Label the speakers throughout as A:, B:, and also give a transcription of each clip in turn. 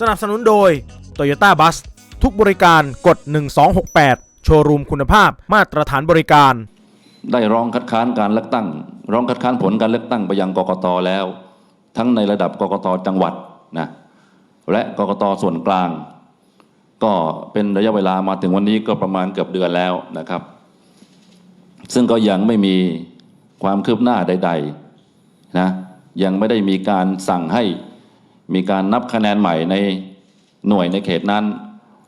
A: สนับสนุนโดย Toyota Bus ทุกบริการกด 1268 โชว์รูมคุณภาพมาตรฐานบริการ
B: ได้ร้องคัดค้านการเลือกตั้ง ร้องคัดค้านผลการเลือกตั้งไปยังกกตแล้ว ทั้งในระดับกกตจังหวัดนะและกกตส่วนกลาง ก็เป็นระยะเวลามาถึงวันนี้ก็ประมาณเกือบเดือนแล้วนะครับ ซึ่งก็ยังไม่มีความคืบหน้าใด ๆนะยังไม่ได้มีการสั่งให้ มีการนับคะแนนใหม่ในหน่วยในเขตนั้น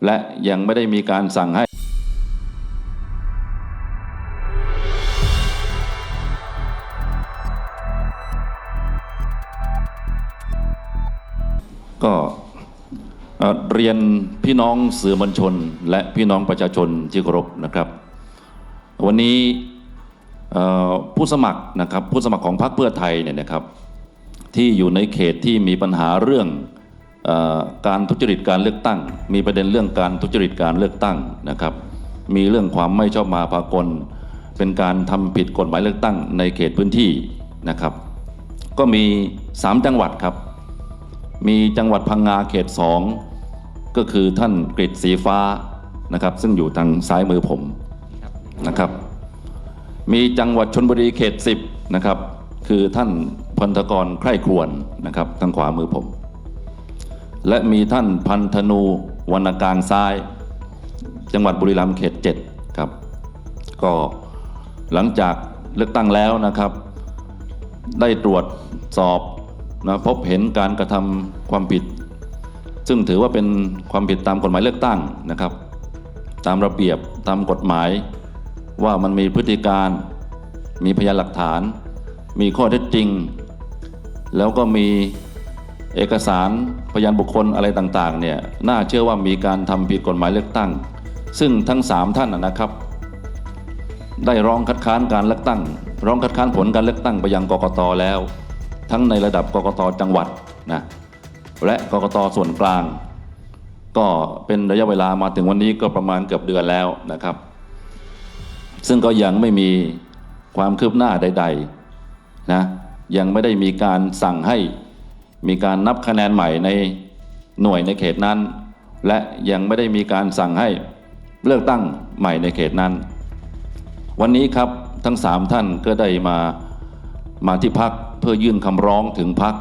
B: และยังไม่ได้มีการสั่งให้ก็เรียนพี่น้องสื่อมวลชน และพี่น้องประชาชนที่เคารพนะครับ วันนี้ผู้สมัครนะครับผู้สมัครของพรรคเพื่อไทยเนี่ยนะครับ ที่อยู่ในเขตที่มีปัญหาเรื่องอการทุจริตการเลือกตั้ง มีประเด็นเรื่องการทุจริตการเลือกตั้งนะครับ มีเรื่องความไม่ชอบมาพากล เป็นการทำผิดกฎหมายเลือกตั้งในเขตพื้นที่นะครับ ก็มี 3 จังหวัดครับ มีจังหวัดพังงาเขต 2 ก็คือท่านกฤษสีฟ้านะครับ ซึ่งอยู่ทางซ้ายมือผมนะครับ มีจังหวัดชนบุรีเขต 10นะครับ คือท่าน พันธกรใคร่ครวญนะครับทางขวามือผม และมีท่านพันธนูวรรณกลางซ้าย จังหวัดบุรีรัมย์เขต7ครับ ก็หลังจากเลือกตั้งแล้วนะครับ ได้ตรวจสอบนะพบเห็นการกระทำความผิด ซึ่งถือว่าเป็นความผิดตามกฎหมายเลือกตั้งนะครับ ตามระเบียบตามกฎหมายว่ามันมีพฤติการ มีพยานหลักฐาน มีข้อเท็จจริง แล้วก็มีเอกสารพยานบุคคลอะไรต่างๆเนี่ยน่าเชื่อว่ามีการทำผิดกฎหมายเลือกตั้ง ซึ่งทั้งสามท่านนะนะครับ ได้ร้องคัดค้านการเลือกตั้ง ร้องคัดค้านผลการเลือกตั้งไปยังกกตแล้ว ทั้งในระดับกกตจังหวัดนะและกกตส่วนกลาง ก็เป็นระยะเวลามาถึงวันนี้ก็ประมาณเกือบเดือนแล้วนะครับ ซึ่งก็ยังไม่มีความคืบหน้าใด ๆนะ ยังไม่ได้มีการสั่งให้มีการนับคะแนนใหม่ในหน่วยในเขตนั้น และยังไม่ได้มีการสั่งให้เลือกตั้งใหม่ในเขตนั้น วันนี้ครับทั้งสามท่านก็ได้มามาที่พักเพื่อยื่นคำร้องถึงพัก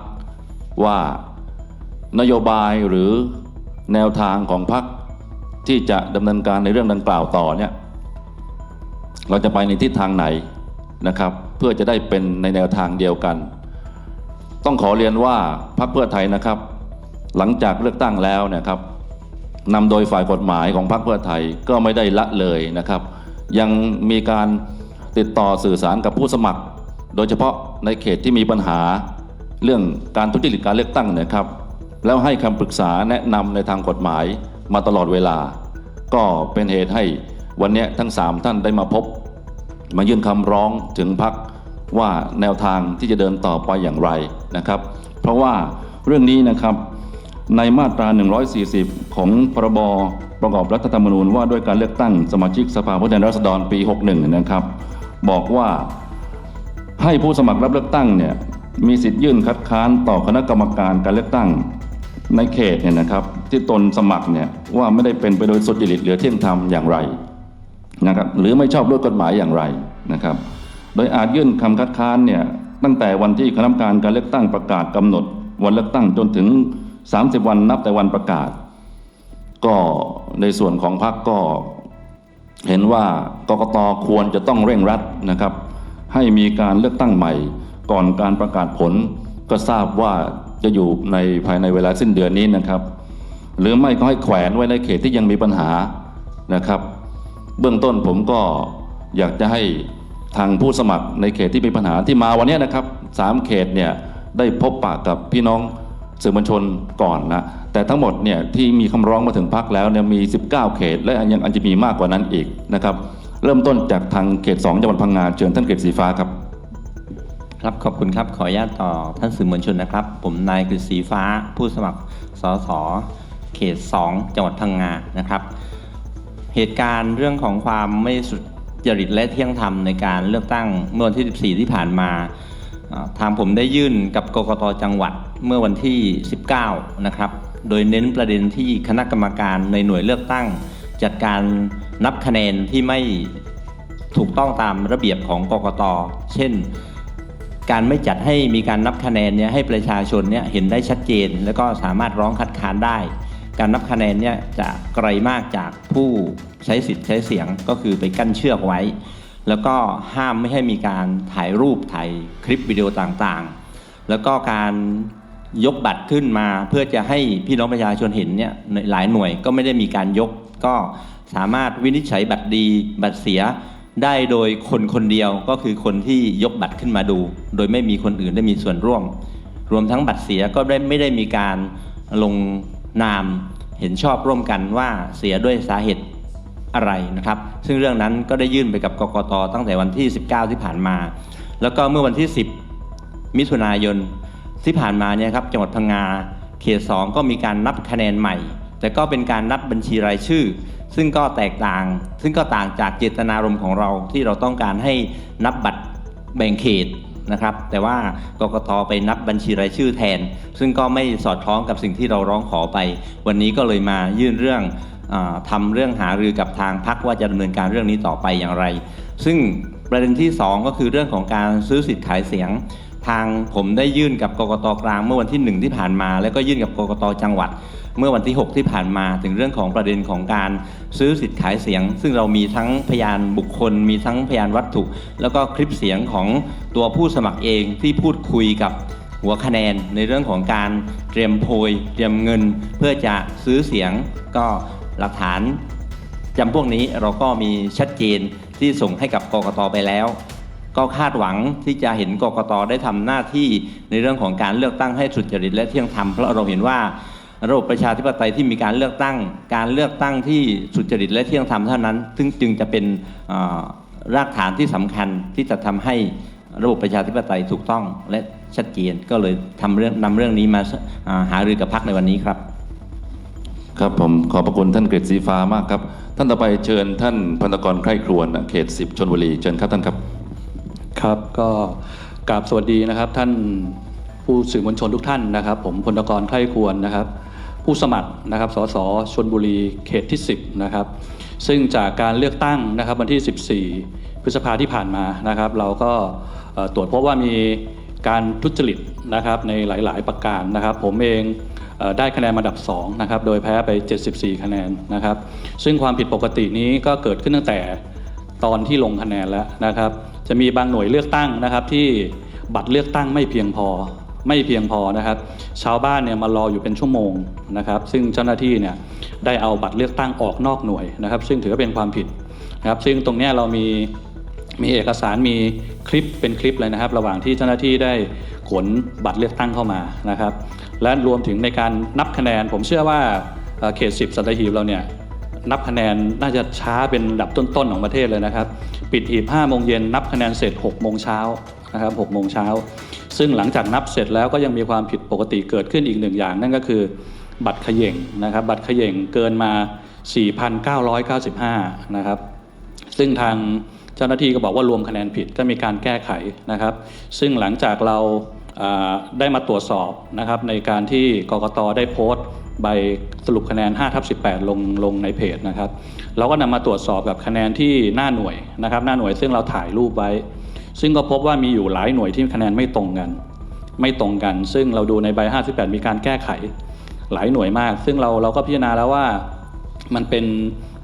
B: ว่านโยบายหรือแนวทางของพักที่จะดำเนินการในเรื่องดังกล่าวต่อเนี่ยเราจะไปในทิศทางไหนนะครับ เพื่อจะได้เป็นในแนวทางเดียวกัน ต้องขอเรียนว่าพรรคเพื่อไทยนะครับ หลังจากเลือกตั้งแล้วเนะครับนำโดยฝ่ายกฎหมายของพรรคเพื่อไทยก็ไม่ได้ละเลยนะครับ ยังมีการติดต่อสื่อสารกับผู้สมัคร โดยเฉพาะในเขตที่มีปัญหาเรื่องการทุจริตการเลือกตั้งเนะครับ แล้วให้คำปรึกษาแนะนำในทางกฎหมายมาตลอดเวลา ก็เป็นเหตุให้วันนี้ทั้งสามท่านได้มาพบ มายื่นคำร้องถึงพักว่าแนวทางที่จะเดินต่อไปอย่างไรนะครับ เพราะว่าเรื่องนี้นะครับในมาตรา 140 ของพรบประกอบรัฐธรรมนูญว่าด้วยการเลือกตั้งสมาชิกสภาผู้แทนราษฎรปี 61 นะครับ บอกว่าให้ผู้สมัครรับเลือกตั้งเนี่ยมีสิทธิ์ยื่นคัดค้านต่อคณะกรรมการการเลือกตั้งในเขตเนี่ยนะครับ ที่ตนสมัครเนี่ยว่าไม่ได้เป็นไปโดยสุจริตหรือเที่ยงธรรมอย่างไร นะครับหรือไม่ชอบด้วยกฎหมายอย่างไรนะครับ โดยอาจยื่นคำคัดค้านเนี่ยตั้งแต่วันที่คณะกรรมการการเลือกตั้งประกาศกำหนด วันเลือกตั้งจนถึง 30 วันนับแต่วันประกาศ ก็ในส่วนของพรรคก็เห็นว่ากกตควรจะต้องเร่งรัดนะครับ ให้มีการเลือกตั้งใหม่ ก่อนการประกาศผล ก็ทราบว่าจะอยู่ในภายในเวลาสิ้นเดือนนี้นะครับ หรือไม่ก็ให้แขวนไว้ในเขตที่ยังมีปัญหานะครับ เบื้องต้นผมก็อยากจะให้ทางผู้สมัครในเขตที่มีปัญหาที่มาวันนี้นะครับสามเขตเนี่ยได้พบปะกับพี่น้องสื่อมวลชนก่อนนะแต่ทั้งหมดเนี่ยที่มีคำร้องมาถึงพักแล้วเนี่ยมี 19 เขต และยังอาจจะมีมากกว่านั้นอีกนะครับเริ่มต้นจากทางเขต 2จังหวัดพังงาเชิญท่านเกษสีฟ้าครับ
C: ครับขอบคุณครับขออนุญาตต่อท่านสื่อมวลชนนะครับ ผมนายกฤษศรีฟ้า ผู้สมัครสสเขต 2 จังหวัดพังงานะครับ เหตุการณ์เรื่องของความไม่สุจริตและเที่ยงธรรมในการเลือกตั้งเมื่อวันที่ 14 ที่ผ่านมาอ่าทางผมได้ยื่นกับกกตจังหวัดเมื่อวันที่ 19 นะครับ โดยเน้นประเด็นที่คณะกรรมการในหน่วยเลือกตั้ง จัดการนับคะแนนที่ไม่ถูกต้องตามระเบียบของกกต เช่น การไม่จัดให้มีการนับคะแนนเนี่ยให้ประชาชนเนี่ยเห็นได้ชัดเจน แล้วก็สามารถร้องคัดค้านได้ การนับคะแนนเนี่ยจะไกลมากจากผู้ใช้สิทธิ์ใช้เสียงก็คือไปกั้นเชือกไว้ แล้วก็ห้ามไม่ให้มีการถ่ายรูปถ่ายคลิปวิดีโอต่างๆ แล้วก็การยกบัตรขึ้นมาเพื่อจะให้พี่น้องประชาชนเห็นเนี่ยหลายหน่วยก็ไม่ได้มีการยก ก็สามารถวินิจฉัยบัตรดีบัตรเสียได้โดยคนคนเดียวก็คือคนที่ยกบัตรขึ้นมาดู โดยไม่มีคนอื่นได้มีส่วนร่วม รวมทั้งบัตรเสียก็ได้ไม่ได้มีการลง นามเห็นชอบร่วมกันว่าเสียด้วยสาเหตุอะไรนะครับ ซึ่งเรื่องนั้นก็ได้ยื่นไปกับกกตตั้งแต่วันที่ 19 ที่ผ่านมา แล้วก็เมื่อวันที่ 10 มิถุนายนที่ผ่านมาเนี่ยครับจังหวัดพังงาเขต2ก็มีการนับคะแนนใหม่ แต่ก็เป็นการนับบัญชีรายชื่อ ซึ่งก็แตกต่าง ซึ่งก็ต่างจากเจตนารมณ์ของเราที่เราต้องการให้นับบัตรแบ่งเขต นะครับ แต่ว่ากกตไปนับบัญชีรายชื่อแทน ซึ่งก็ไม่สอดคล้องกับสิ่งที่เราร้องขอไป วันนี้ก็เลยมายื่นเรื่องอ่าทำเรื่องหารือกับทางพักว่าจะดำเนินการเรื่องนี้ต่อไปอย่างไร ซึ่งประเด็นที่ 2 ก็คือเรื่องของการซื้อสิทธิ์ขายเสียงทางผมได้ยื่นกับกกตกลางเมื่อวันที่ 1 ที่ผ่านมา แล้วก็ยื่นกับกกตจังหวัด เมื่อวันที่ 6 ที่ผ่านมาถึงเรื่องของประเด็นของการซื้อสิทธิ์ขายเสียง ซึ่งเรามีทั้งพยานบุคคล มีทั้งพยานวัตถุ แล้วก็คลิปเสียงของตัวผู้สมัครเองที่พูดคุยกับหัวคะแนนในเรื่องของการเตรียมโพย เตรียมเงิน เพื่อจะซื้อเสียงก็หลักฐานจำพวกนี้เราก็มีชัดเจนที่ส่งให้กับกกตไปแล้ว ก็คาดหวังที่จะเห็นกกตได้ทำหน้าที่ในเรื่องของการเลือกตั้งให้สุจริตและเที่ยงธรรมเพราะเราเห็นว่า ระบบประชาธิปไตยที่มีการเลือกตั้ง การเลือกตั้งที่สุจริตและเที่ยงธรรมเท่านั้น ซึ่งจึงจะเป็นเอ่อรากฐานที่สำคัญที่จะทำให้ระบบประชาธิปไตยถูกต้องและชัดเจนก็เลยทำเรื่องนำเรื่องนี้มาอ่าหารือกับพักในวันนี้ครับ
B: ครับผมขอบพระคุณท่านเกรดสีฟ้ามากครับ ท่านต่อไปเชิญท่านพันธกรใคร่ครวญเขต10ชนบุรีเชิญครับท่านครับ
D: ครับก็กราบสวัสดีนะครับท่านผู้สื่อมวลชนทุกท่านนะครับ ผมพลกรไคร่ควรนะครับ ผู้สมัครนะครับสสชนบุรีเขตที่ 10 นะครับ ซึ่งจากการเลือกตั้งนะครับวันที่ 14 พฤษภาที่ผ่านมานะครับ เราก็ตรวจพบว่ามีการทุจริตนะครับในหลาย ๆ ประการนะครับ ผมเองได้คะแนนมาดับ2นะครับโดยแพ้ไป 74 คะแนนนะครับ ซึ่งความผิดปกตินี้ก็เกิดขึ้นตั้งแต่ตอนที่ลงคะแนนแล้วนะครับ จะมีบางหน่วยเลือกตั้งนะครับที่บัตรเลือกตั้งไม่เพียงพอ ไม่เพียงพอนะครับ ชาวบ้านเนี่ยมารออยู่เป็นชั่วโมงนะครับ ซึ่งเจ้าหน้าที่เนี่ยได้เอาบัตรเลือกตั้งออกนอกหน่วยนะครับ ซึ่งถือว่าเป็นความผิดนะครับ ซึ่งตรงนี้เรามีมีเอกสารมีคลิปเป็นคลิปเลยนะครับ ระหว่างที่เจ้าหน้าที่ได้ขนบัตรเลือกตั้งเข้ามานะครับ และรวมถึงในการนับคะแนน ผมเชื่อว่าเขต 10 สัตหีบเราเนี่ยนับคะแนนน่าจะช้าเป็นอันดับต้นๆของประเทศเลยนะครับ ปิดหีบ5โมงเย็นนับคะแนนเสร็จ6โมงเช้า นะครับ6โมงเช้า ซึ่งหลังจากนับเสร็จแล้วก็ยังมีความผิดปกติเกิดขึ้นอีกหนึ่งอย่าง นั่นก็คือบัตรเขย่งนะครับ บัตรเขย่งเกินมา 4,995 นะครับ ซึ่งทางเจ้าหน้าที่ก็บอกว่ารวมคะแนนผิดก็มีการแก้ไขนะครับ ซึ่งหลังจากเราอ่าได้มาตรวจสอบนะครับในการที่กกตได้โพสต์ใบสรุปคะแนน5ทับ18 ลงลงในเพจนะครับ เราก็นำมาตรวจสอบกับคะแนนที่หน้าหน่วยนะครับ หน้าหน่วยซึ่งเราถ่ายรูปไว้ ซึ่งก็พบว่ามีอยู่หลายหน่วยที่คะแนนไม่ตรงกัน ไม่ตรงกัน ซึ่งเราดูในใบ 58 มีการแก้ไขหลายหน่วยมาก ซึ่งเราเราก็พิจารณาแล้วว่ามันเป็น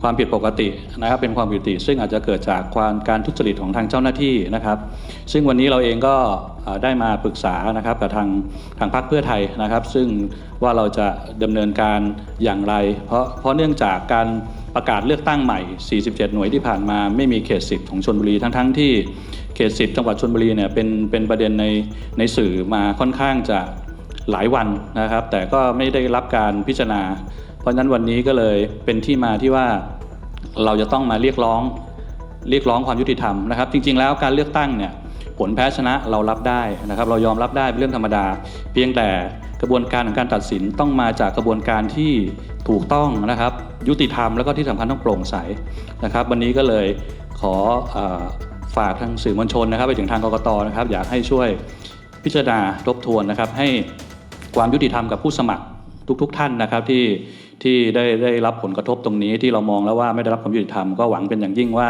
D: ความผิดปกตินะครับเป็นความผิดปกติ ซึ่งอาจจะเกิดจากความการทุจริตของทางเจ้าหน้าที่นะครับ ซึ่งวันนี้เราเองก็ได้มาปรึกษานะครับกับทางทางพรรคเพื่อไทยนะครับ ซึ่งว่าเราจะดำเนินการอย่างไร เพราะเพราะเนื่องจากการประกาศเลือกตั้งใหม่ 47 หน่วยที่ผ่านมาไม่มีเขต 10 ของชนบุรีทั้งๆที่ ขต10จังหวัดชนบุรีเนี่ยเป็นเป็นประเด็นในในสื่อมาค่อนข้างจะหลายวันนะครับ แต่ก็ไม่ได้รับการพิจารณา เพราะฉะนั้นวันนี้ก็เลยเป็นที่มาที่ว่าเราจะต้องมาเรียกร้องเรียกร้องความยุติธรรมนะครับ จริง ๆ แล้วการเลือกตั้งเนี่ยผลแพ้ชนะเรารับได้นะครับ เรายอมรับได้เป็นเรื่องธรรมดา เพียงแต่กระบวนการของการตัดสินต้องมาจากกระบวนการที่ถูกต้องนะครับ ยุติธรรมแล้วก็ที่สำคัญต้องโปร่งใสนะครับ วันนี้ก็เลยขออ ฝากทางสื่อมวลชนนะครับ ไปถึงทางกรกตนะครับ อยากให้ช่วยพิจารณาทบทวนนะครับ ให้ความยุติธรรมกับผู้สมัครทุกๆทท่านนะครับที่ที่ได้ได้รับผลกระทบตรงนี้ที่เรามองแล้วว่าไม่ได้รับความยุติธรรมก็หวังเป็นอย่างยิ่งว่า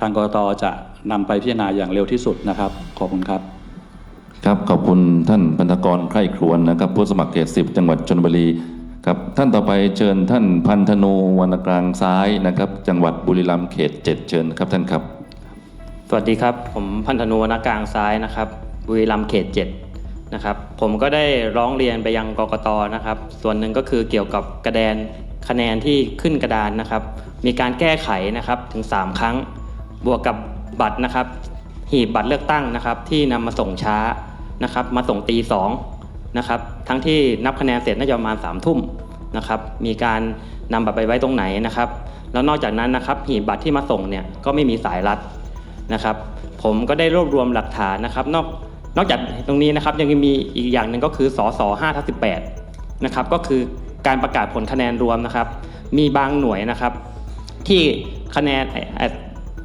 D: ทางกรกตจะนำไปพิจารณาอย่างเร็วที่สุดนะครับ ขอบคุณครับ
B: ครับขอบคุณท่านพันธกรใคร่ครวญนะครับ ผู้สมัครเขตสิบจังหวัดชนบุรีครับท่านต่อไปเชิญท่านพันธนูวรรณกลางซ้ายนะครับ จังหวัดบุรีรัมย์เขตเจ็ดเชิญครับท่านครับ
E: สวัสดีครับ ผมพันธนูวรรณกลางซ้ายนะครับบุรีรัมย์เขตเจ็ดนะครับผมก็ได้ร้องเรียนไปยังกกตนะครับ ส่วนหนึ่งก็คือเกี่ยวกับกระแดนคะแนนที่ขึ้นกระดานนะครับ มีการแก้ไขนะครับถึง 3 ครั้ง บวกกับบัตรนะครับ หีบบัตรเลือกตั้งนะครับ ที่นำมาส่งช้านะครับ มาส่งตีสองนะครับ ทั้งที่นับคะแนนเสร็จน่าจะประมาณ3ามทุ่มนะครับ มีการนำบัตรไปไว้ตรงไหนนะครับ แล้วนอกจากนั้นนะครับ หีบบัตรที่มาส่งเนี่ยก็ไม่มีสายรัด นะครับ ผมก็ได้รวบรวมหลักฐานนะครับนอกนอกจากตรงนี้นะครับยังมีอีกอย่างหนึ่งก็คือสส5ทับ18นะครับก็คือการประกาศผลคะแนนรวมนะครับ มีบางหน่วยนะครับ ที่คะแนนเอ่อเอ่อ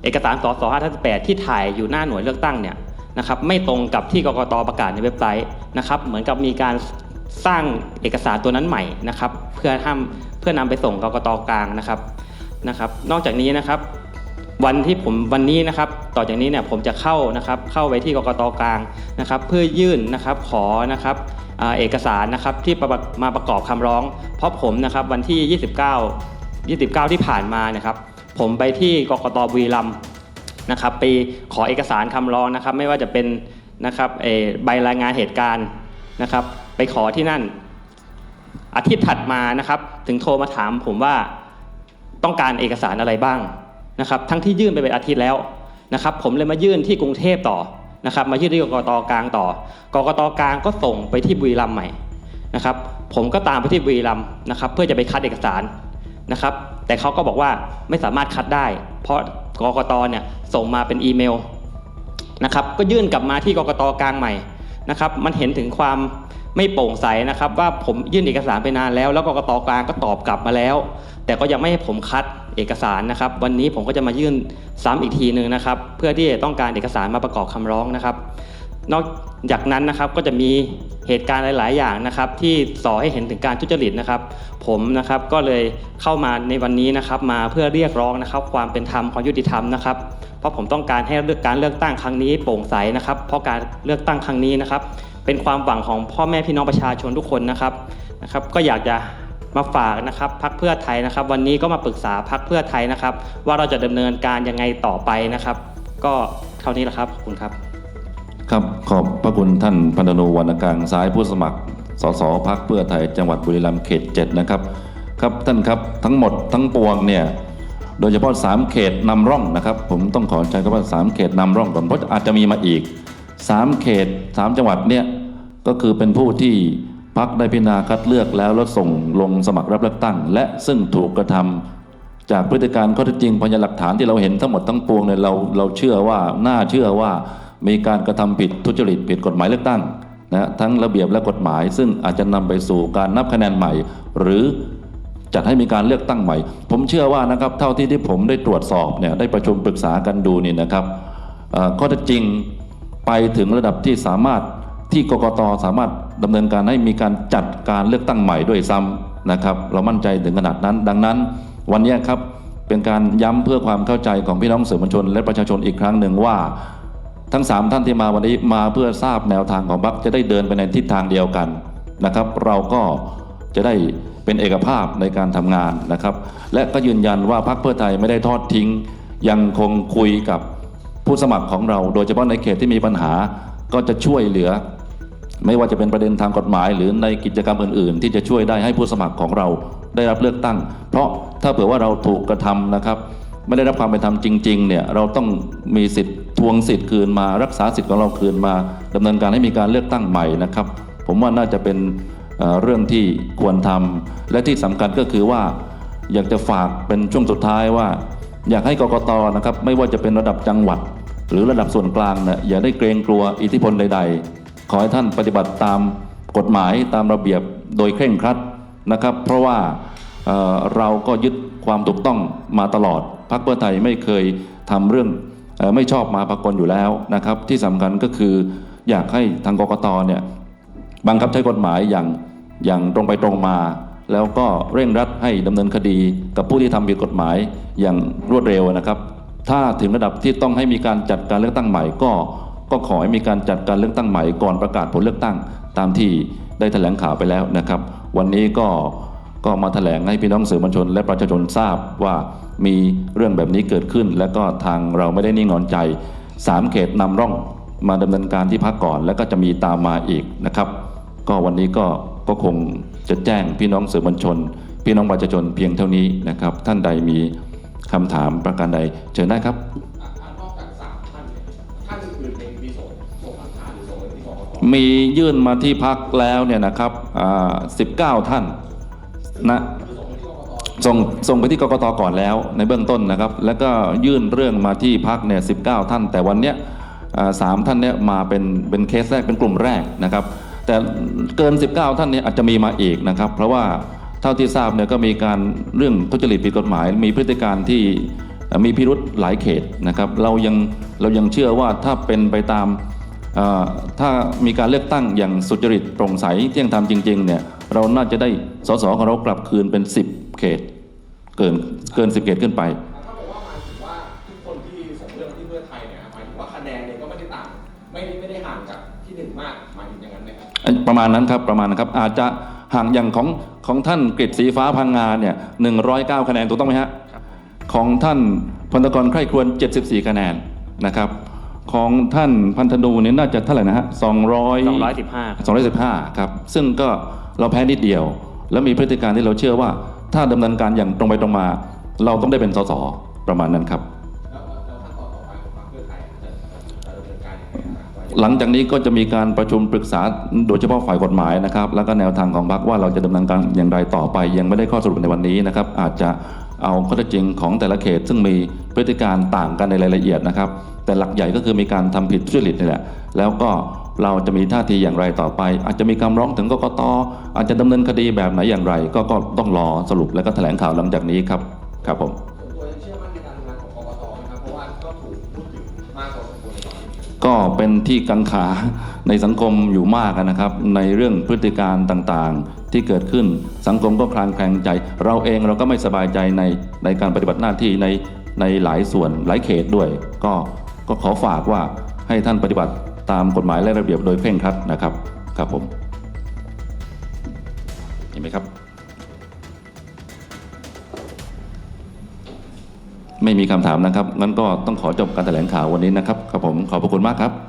E: เอกสารสส5ทับ18ที่ถ่ายอยู่หน้าหน่วยเลือกตั้งเนี่ยนะครับไม่ตรงกับที่กกตประกาศในเว็บไซต์นะครับเหมือนกับมีการสร้างเอกสารตัวนั้นใหม่นะครับ เพื่อห้ามเพื่อนำไปส่งกกตกลางนะครับนะครับ นอกจากนี้นะครับ วันที่ผมวันนี้นะครับต่อจากนี้เนี่ยผมจะเข้านะครับเข้าไปที่กกตกลางนะครับ เพื่อยื่นนะครับขอนะครับเอกสารนะครับที่มาประกอบคำร้อง เพราะผมนะครับวันที่ 29 29 ที่ผ่านมานะครับ ผมไปที่กกตบุรีรัมย์นะครับไปขอเอกสารคำร้องนะครับ ไม่ว่าจะเป็นนะครับใบรายงานเหตุการณ์นะครับ ไปขอที่นั่น อาทิตย์ถัดมานะครับ ถึงโทรมาถามผมว่าต้องการเอกสารอะไรบ้าง นะครับทั้งที่ยื่นไปเป็นอาทิตย์แล้วนะครับผมเลยมายื่นที่กรุงเทพต่อนะครับมายื่นที่กกตกลางต่อกกตกลางก็ส่งไปที่บุรีรัมย์ใหม่นะครับผมก็ตามไปที่บุรีรัมย์นะครับเพื่อจะไปคัดเอกสารนะครับแต่เขาก็บอกว่าไม่สามารถคัดได้ เพราะกกตเนี่ยส่งมาเป็นอีเมลนะครับก็ยื่นกลับมาที่กกตกลางใหม่นะครับมันเห็นถึงความ ไม่โปร่งใสนะครับว่าผมยื่นเอกสารไปนานแล้ว แล้วกกตกลางก็ตอบกลับมาแล้ว แต่ก็ยังไม่ให้ผมคัดเอกสารนะครับ วันนี้ผมก็จะมายื่นซ้ำอีกทีหนึ่งนะครับ เพื่อที่จะต้องการเอกสารมาประกอบคำร้องนะครับ นอกจากนั้นนะครับก็จะมีเหตุการณ์หลาย ๆ อย่างนะครับ ที่ส่อให้เห็นถึงการทุจริตนะครับ ผมนะครับก็เลยเข้ามาในวันนี้นะครับมาเพื่อเรียกร้องนะครับ ความเป็นธรรมความยุติธรรมนะครับ เพราะผมต้องการให้เลือกการเลือกตั้งครั้งนี้โปร่งใสนะครับ เพราะการเลือกตั้งครั้งนี้นะครับ เป็นความหวังของพ่อแม่พี่น้องประชาชนทุกคนนะครับนะครับ ก็อยากจะมาฝากนะครับพักเพื่อไทยนะครับ วันนี้ก็มาปรึกษาพักเพื่อไทยนะครับ ว่าเราจะดำเนินการยังไงต่อไปนะครับ ก็เท่านี้แหละครับขอบคุณครับ
B: ครับขอบพระคุณท่านพันธนูวรรณกลางซ้ายผู้สมัครสสพักเพื่อไทยจังหวัดบุรีรัมย์เขตเจ็ดนะครับครับท่านครับทั้งหมดทั้งปวงเนี่ยโดยเฉพาะ 3 เขตนำร่องนะครับ ผมต้องขอใช้คำว่า 3 เขตนำร่องก่อนเพราะอาจจะมีมาอีก 3 เขต 3 จังหวัดเนี่ย ก็คือเป็นผู้ที่พักได้พิจารณาคัดเลือกแล้วแล้วส่งลงสมัครรับเลือกตั้ง และซึ่งถูกกระทำจากพฤติการข้อเท็จจริงพยานหลักฐานที่เราเห็นทั้งหมดทั้งปวงเนี่ยเราเราเชื่อว่าน่าเชื่อว่ามีการกระทำผิดทุจริตผิดกฎหมายเลือกตั้งนะทั้งระเบียบและกฎหมาย ซึ่งอาจจะนำไปสู่การนับคะแนนใหม่ หรือจัดให้มีการเลือกตั้งใหม่ ผมเชื่อว่านะครับเท่าที่ที่ผมได้ตรวจสอบเนี่ยได้ประชุมปรึกษากันดูนี่นะครับข้อเท็จจริงไปถึงระดับที่สามารถ ที่กกตสามารถดำเนินการให้มีการจัดการเลือกตั้งใหม่ด้วยซ้ำนะครับ เรามั่นใจถึงขนาดนั้น ดังนั้น วันนี้ครับเป็นการย้ำเพื่อความเข้าใจของพี่น้องสื่อมวลชน และประชาชนอีกครั้งหนึ่งว่า ทั้งสามท่านที่มาวันนี้มาเพื่อทราบแนวทางของพรรคจะได้เดินไปในทิศทางเดียวกันนะครับ เราก็จะได้เป็นเอกภาพในการทำงานนะครับ และก็ยืนยันว่าพรรคเพื่อไทยไม่ได้ทอดทิ้ง ยังคงคุยกับผู้สมัครของเรา โดยเฉพาะในเขตที่มีปัญหาก็จะช่วยเหลือ ไม่ว่าจะเป็นประเด็นทางกฎหมาย หรือในกิจกรรมอื่น ๆ ที่จะช่วยได้ให้ผู้สมัครของเราได้รับเลือกตั้ง เพราะถ้าเผื่อว่าเราถูกกระทำนะครับ ไม่ได้รับความเป็นธรรมจริง ๆ เนี่ยเราต้องมีสิทธิ์ทวงสิทธิ์คืนมารักษาสิทธิ์ของเราคืนมาดำเนินการให้มีการเลือกตั้งใหม่นะครับ ผมว่าน่าจะเป็นเรื่องที่ควรทำและที่สำคัญก็คือว่า อยากจะฝากเป็นช่วงสุดท้ายว่า อยากให้กกตนะครับ ไม่ว่าจะเป็นระดับจังหวัด หรือระดับส่วนกลางเนี่ยอย่าได้เกรงกลัวอิทธิพลใด ๆ ขอให้ท่านปฏิบัติตามกฎหมายตามระเบียบโดยเคร่งครัดนะครับ เพราะว่าเเราก็ยึดความถูกต้องมาตลอดพรรคเพื่อไทยไม่เคยทำเรื่องอไม่ชอบมาพากลอยู่แล้วนะครับ ที่สำคัญก็คืออยากให้ทางกกตเนี่ยบังคับใช้กฎหมายอย่างอย่างตรงไปตรงมา แล้วก็เร่งรัดให้ดำเนินคดีกับผู้ที่ทำผิดกฎหมายอย่างรวดเร็วนะครับ ถ้าถึงระดับที่ต้องให้มีการจัดการเลือกตั้งใหม่ก็ ก็ขอให้มีการจัดการเลือกตั้งใหม่ก่อนประกาศผลเลือกตั้ง ตามที่ได้แถลงข่าวไปแล้วนะครับ วันนี้ก็ก็มาแถลงให้พี่น้องสื่อมวลชน และประชาชนทราบว่ามีเรื่องแบบนี้เกิดขึ้น และก็ทางเราไม่ได้นิ่งนอนใจสามเขตนำร่องมาดำเนินการที่พักก่อน แล้วก็จะมีตามมาอีกนะครับ ก็วันนี้ก็ก็คงจะแจ้งพี่น้องสื่อมวลชน พี่น้องประชาชนเพียงเท่านี้นะครับ ท่านใดมีคำถามประการใดเชิญได้ครับ มียื่นมาที่พักแล้วเนี่ยนะครับอ่า19ท่านนะส่งส่งไปที่กกตก่อนแล้วในเบื้องต้นนะครับ แล้วก็ยื่นเรื่องมาที่พักเนี่ย19ท่าน แต่วันเนี้ยสามท่านเนี่ยมาเป็นเป็นเคสแรกเป็นกลุ่มแรกนะครับ แต่เกิน 19 ท่านเนี่ยอาจจะมีมาอีกนะครับ เพราะว่าเท่าที่ทราบเนี่ยก็มีการเรื่องทุจริตผิดกฎหมาย มีพฤติการที่มีพิรุธหลายเขตนะครับ เรายังเรายังเชื่อว่าถ้าเป็นไปตาม ถ้ามีการเลือกตั้งอย่างสุจริตโปร่งใสเที่ยงธรรมจริงๆเนี่ยเราน่าจะได้สสของเรากลับคืนเป็น 10 เขต เกินเกิน 10 เขตขึ้นไป
F: ถ้าบอกว่าหมายถึงว่าทุกคนที่ส่งเรื่องมาที่เพื่อไทยเนี่ยหมายถึงว่าคะแนนเนี่ยก็ไม่ได้ต่างไม่ได้ไม่ได้ห่างจากที่หนึ่งมากหมายถึงอย่างนั้นไหมครับ
B: ประมาณนั้นครับประมาณนั้นครับอาจจะห่างอย่างของของท่านกฤษสีฟ้าพังงาเนี่ย109คะแนนถูกต้องไหมฮะของท่านพลตกรไคร่ครวญ74 คะแนนนะครับ ของท่านพันธนูเนี่ยน่าจะเท่าไหร่นะฮะ200
E: 215ครับ
B: 215ครับ ซึ่งก็เราแพ้นิดเดียว แล้วมีพฤติการที่เราเชื่อว่า ถ้าดำเนินการอย่างตรงไปตรงมา เราต้องได้เป็นสสประมาณนั้นครับ
F: แล้วแล้วขั้นตอนต่อไปของพรรคเพื่อไทยจะจะดำเนินการยังไงครับ
B: หลังจากนี้ก็จะมีการประชุมปรึกษาโดยเฉพาะฝ่ายกฎหมายนะครับ แล้วก็แนวทางของพรรคว่าเราจะดำเนินการอย่างไรต่อไป ยังไม่ได้ข้อสรุปในวันนี้นะครับ อาจจะ เอาข้อเท็จจริงของแต่ละเขต ซึ่งมีพฤติการต่างกันในรายละเอียดนะครับ แต่หลักใหญ่ก็คือมีการทำผิดทุจริตนี่แหละแล้วก็เราจะมีท่าทีอย่างไรต่อไป อาจจะมีคำร้องถึงกกตอาจจะดำเนินคดีแบบไหนอย่างไร ก็ก็ต้องรอสรุปแล้วก็แถลงข่าวหลังจากนี้ครับครับผม ก็เป็นที่กังขาในสังคมอยู่มากนะครับ ในเรื่องพฤติการต่างๆ ที่เกิดขึ้นสังคมก็คลางแคลงใจ เราเองเราก็ไม่สบายใจในในการปฏิบัติหน้าที่ในในหลายส่วนหลายเขตด้วย ก็ก็ขอฝากว่าให้ท่านปฏิบัติตามกฎหมายและระเบียบโดยเคร่งครัดนะครับครับผมเห็นไหมครับ ไม่มีคำถามนะครับงั้นก็ต้องขอจบการแถลงข่าววันนี้นะครับครับผมขอบพระคุณมากครับ